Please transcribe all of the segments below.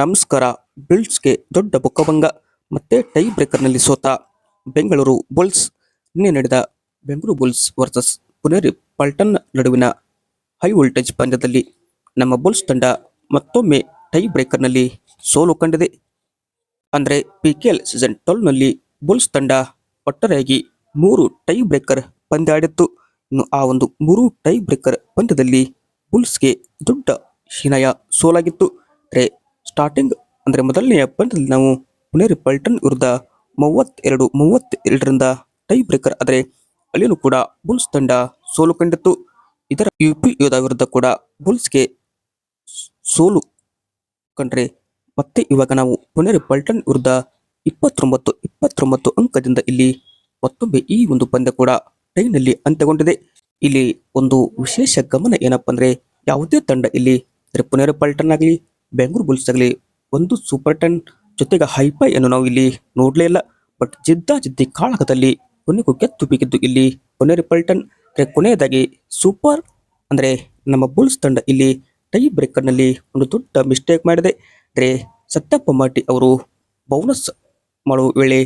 ನಮಸ್ಕಾರ, ಬಿಲ್ಡ್ಸ್ಗೆ ದೊಡ್ಡ ಬೊಕ್ಕಭಂಗ. ಮತ್ತೆ ಟೈ ಬ್ರೇಕರ್ನಲ್ಲಿ ಸೋತ ಬೆಂಗಳೂರು ಬುಲ್ಸ್. ನಿನ್ನೆ ನಡೆದ ಬೆಂಗಳೂರು ಬುಲ್ಸ್ ವರ್ಸಸ್ ಪುನೇರಿ ಪಲ್ಟನ್ ನಡುವಿನ ಹೈ ವೋಲ್ಟೇಜ್ ಪಂದ್ಯದಲ್ಲಿ ನಮ್ಮ ಬುಲ್ಸ್ ತಂಡ ಮತ್ತೊಮ್ಮೆ ಟೈ ಬ್ರೇಕರ್ನಲ್ಲಿ ಸೋಲು ಕಂಡಿದೆ. ಅಂದರೆ ಪಿ ಕೆ ಎಲ್ ಸೀಸನ್ ಟ್ವೆಲ್ವ್ನಲ್ಲಿ ಬುಲ್ಸ್ ತಂಡ ಒಟ್ಟಾರೆಯಾಗಿ ಮೂರು ಟೈ ಬ್ರೇಕರ್ ಪಂದ್ಯ ಆಡಿತ್ತು. ಇನ್ನು ಆ ಒಂದು ಮೂರು ಟೈ ಬ್ರೇಕರ್ ಪಂದ್ಯದಲ್ಲಿ ಬುಲ್ಸ್ಗೆ ದೊಡ್ಡ ಹೀನಾಯ ಸೋಲಾಗಿತ್ತು. ಅಂದರೆ ಸ್ಟಾರ್ಟಿಂಗ್ ಅಂದರೆ ಮೊದಲನೆಯ ಪಂದ್ಯದಲ್ಲಿ ನಾವು ಪುನೇರಿ ಪಲ್ಟನ್ ವಿರುದ್ಧ ಮೂವತ್ತೆರಡು, ಮೂವತ್ತೆರಡರಿಂದ ಟೈ ಬ್ರೇಕರ್ ಆದರೆ ಅಲ್ಲಿಯೂ ಕೂಡ ಬುಲ್ಸ್ ತಂಡ ಸೋಲು ಕಂಡಿತ್ತು. ಇದರ ಯು ಪಿ ಯೋಧ ವಿರುದ್ಧ ಕೂಡ ಬುಲ್ಸ್ಗೆ ಸೋಲು ಕಂಡ್ರೆ ಮತ್ತೆ ಇವಾಗ ನಾವು ಪುನೇರಿ ಪಲ್ಟನ್ ವಿರುದ್ಧ ಇಪ್ಪತ್ತೊಂಬತ್ತು ಇಪ್ಪತ್ತೊಂಬತ್ತು ಅಂಕದಿಂದ ಇಲ್ಲಿ ಮತ್ತೊಮ್ಮೆ ಈ ಒಂದು ಪಂದ್ಯ ಕೂಡ ಟೈನಲ್ಲಿ ಅಂತ್ಯಗೊಂಡಿದೆ. ಇಲ್ಲಿ ಒಂದು ವಿಶೇಷ ಗಮನ ಏನಪ್ಪ ಅಂದರೆ ಯಾವುದೇ ತಂಡ ಇಲ್ಲಿ ಅಂದರೆ ಪುನೇರಿ ಪಲ್ಟನ್ ಆಗಲಿ ಬೆಂಗಳೂರು ಬುಲ್ಸ್ ಆಗಲಿ ಒಂದು ಸೂಪರ್ ಟೆನ್ ಜೊತೆಗೆ ಹೈಫೈ ಅನ್ನು ನಾವು ಇಲ್ಲಿ ನೋಡಲೇ ಇಲ್ಲ. ಬಟ್ ಜಿದ್ದ ಜಿದ್ದಿ ಕಾಳಗದಲ್ಲಿ ಕೊನೆಗೂ ಗೆದ್ದು ಬಿಗಿದ್ದು ಇಲ್ಲಿ ಕೊನೆ ರಿಪಲ್ಟನ್ ಕೊನೆಯದಾಗಿ ಸೂಪರ್ ಅಂದ್ರೆ ನಮ್ಮ ಬುಲ್ಸ್ ತಂಡ ಇಲ್ಲಿ ಟೈ ಬ್ರೇಕರ್ನಲ್ಲಿ ಒಂದು ದೊಡ್ಡ ಮಿಸ್ಟೇಕ್ ಮಾಡಿದೆ. ಅಂದರೆ ಸತ್ಯಪ್ಪ ಮಾಟಿ ಅವರು ಬೌನಸ್ ಮಾಡುವ ವೇಳೆ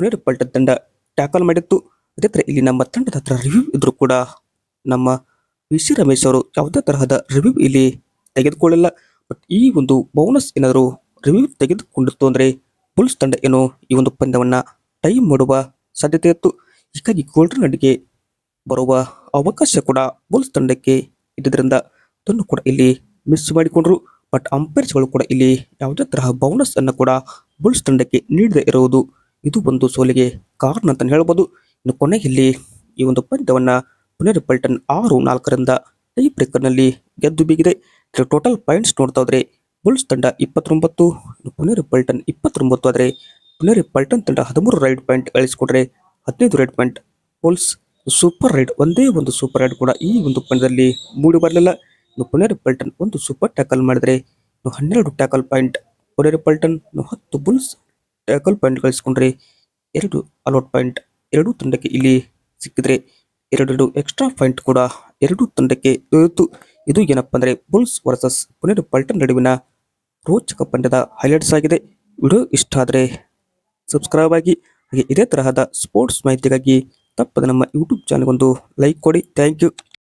ಕೊನೆ ರಿಪಲ್ಟನ್ ತಂಡ ಟ್ಯಾಕಲ್ ಮಾಡಿತ್ತು. ಅದೇ ಇಲ್ಲಿ ನಮ್ಮ ತಂಡದ ಹತ್ರ ರಿವ್ಯೂ ಇದ್ದರೂ ಕೂಡ ನಮ್ಮ ವಿ ಸಿ ರಮೇಶ್ ಅವರು ಯಾವುದೇ ತರಹದ ರಿವ್ಯೂ ಇಲ್ಲಿ ತೆಗೆದುಕೊಳ್ಳಿಲ್ಲ ಬಟ್ ಈ ಒಂದು ಬೋನಸ್ ಏನಾದರೂ ರಿವ್ಯೂ ತೆಗೆದುಕೊಂಡಿತ್ತು ಅಂದರೆ ಬುಲ್ಸ್ ತಂಡ ಏನೋ ಈ ಒಂದು ಪಂದ್ಯವನ್ನು ಟೈಮ್ ಮಾಡುವ ಸಾಧ್ಯತೆ ಇತ್ತು. ಹೀಗಾಗಿ ಗೋಲ್ಡನ್ ಅಡಿಗೆ ಬರುವ ಅವಕಾಶ ಕೂಡ ಬುಲ್ಸ್ ತಂಡಕ್ಕೆ ಇದ್ದರಿಂದ ಅದನ್ನು ಕೂಡ ಇಲ್ಲಿ ಮಿಸ್ ಮಾಡಿಕೊಂಡ್ರು. ಬಟ್ ಅಂಪೈರ್ಸ್ಗಳು ಕೂಡ ಇಲ್ಲಿ ಯಾವುದೇ ತರಹ ಬೋನಸ್ ಅನ್ನು ಕೂಡ ಬುಲ್ಸ್ ತಂಡಕ್ಕೆ ನೀಡದೇ ಇರುವುದು ಇದು ಒಂದು ಸೋಲಿಗೆ ಕಾರಣ ಅಂತ ಹೇಳ್ಬೋದು. ಇನ್ನು ಕೊನೆಯಲ್ಲಿ ಈ ಒಂದು ಪಂದ್ಯವನ್ನು ಪುನರ್ ಪಲ್ಟನ್ ಆರು ನಾಲ್ಕರಿಂದ ಟೈ ಬ್ರೇಕರ್ನಲ್ಲಿ ಗೆದ್ದು ಬೀಗಿದೆ. ಟೋಟಲ್ ಪಾಯಿಂಟ್ಸ್ ನೋಡ್ತಾ ಹೋದ್ರೆ ಬುಲ್ಸ್ ತಂಡ ಇಪ್ಪತ್ತೊಂಬತ್ತು ಪುನೇರಿ ಪಲ್ಟನ್ ಇಪ್ಪತ್ತೊಂಬತ್ತು ಆದರೆ ಪುನೇರಿ ಪಲ್ಟನ್ ತಂಡ ಹದಿಮೂರು ರೈಡ್ ಪಾಯಿಂಟ್ ಗಳಿಸಿಕೊಂಡ್ರೆ ಹದಿನೈದು raid point Bulls super raid ಒಂದೇ ಒಂದು ಸೂಪರ್ ರೈಡ್ ಕೂಡ ಈ ಒಂದು ಪಂದ್ಯದಲ್ಲಿ ಮೂಡಿ ಬರಲಿಲ್ಲ. ಇನ್ನು ಪುನೇರಿ ಪಲ್ಟನ್ ಒಂದು ಸೂಪರ್ ಟ್ಯಾಕಲ್ ಮಾಡಿದ್ರೆ, ಇನ್ನು ಹನ್ನೆರಡು ಟ್ಯಾಕಲ್ ಪಾಯಿಂಟ್ ಪುನೇರಿ ಪಲ್ಟನ್ ಹತ್ತು ಬುಲ್ಸ್ ಟ್ಯಾಕಲ್ ಪಾಯಿಂಟ್ ಗಳಿಸಿಕೊಂಡ್ರೆ, ಎರಡು ಅಲೌಟ್ ಪಾಯಿಂಟ್ ಎರಡೂ ತಂಡಕ್ಕೆ ಇಲ್ಲಿ ಸಿಕ್ಕಿದ್ರೆ ಎರಡೆರಡು ಎಕ್ಸ್ಟ್ರಾ ಪಾಯಿಂಟ್ ಕೂಡ ಎರಡೂ ತಂಡಕ್ಕೆ ದೊರೆಯಿತು ಇದು ಏನಪ್ಪ ಅಂದ್ರೆ ಬುಲ್ಸ್ ವರ್ಸಸ್ ಪುನೀರ್ ಪಲ್ಟನ್ ನಡುವಿನ ರೋಚಕ ಪಂದ್ಯದ ಹೈಲೈಟ್ಸ್ ಆಗಿದೆ. ವಿಡಿಯೋ ಇಷ್ಟ ಆದರೆ ಸಬ್ಸ್ಕ್ರೈಬ್ ಆಗಿ, ಹಾಗೆ ಇದೇ ತರಹದ ಸ್ಪೋರ್ಟ್ಸ್ ಮಾಹಿತಿಗಾಗಿ ತಪ್ಪದೆ ನಮ್ಮ ಯೂಟ್ಯೂಬ್ ಚಾನಲ್ಗೊಂದು ಲೈಕ್ ಕೊಡಿ. Thank you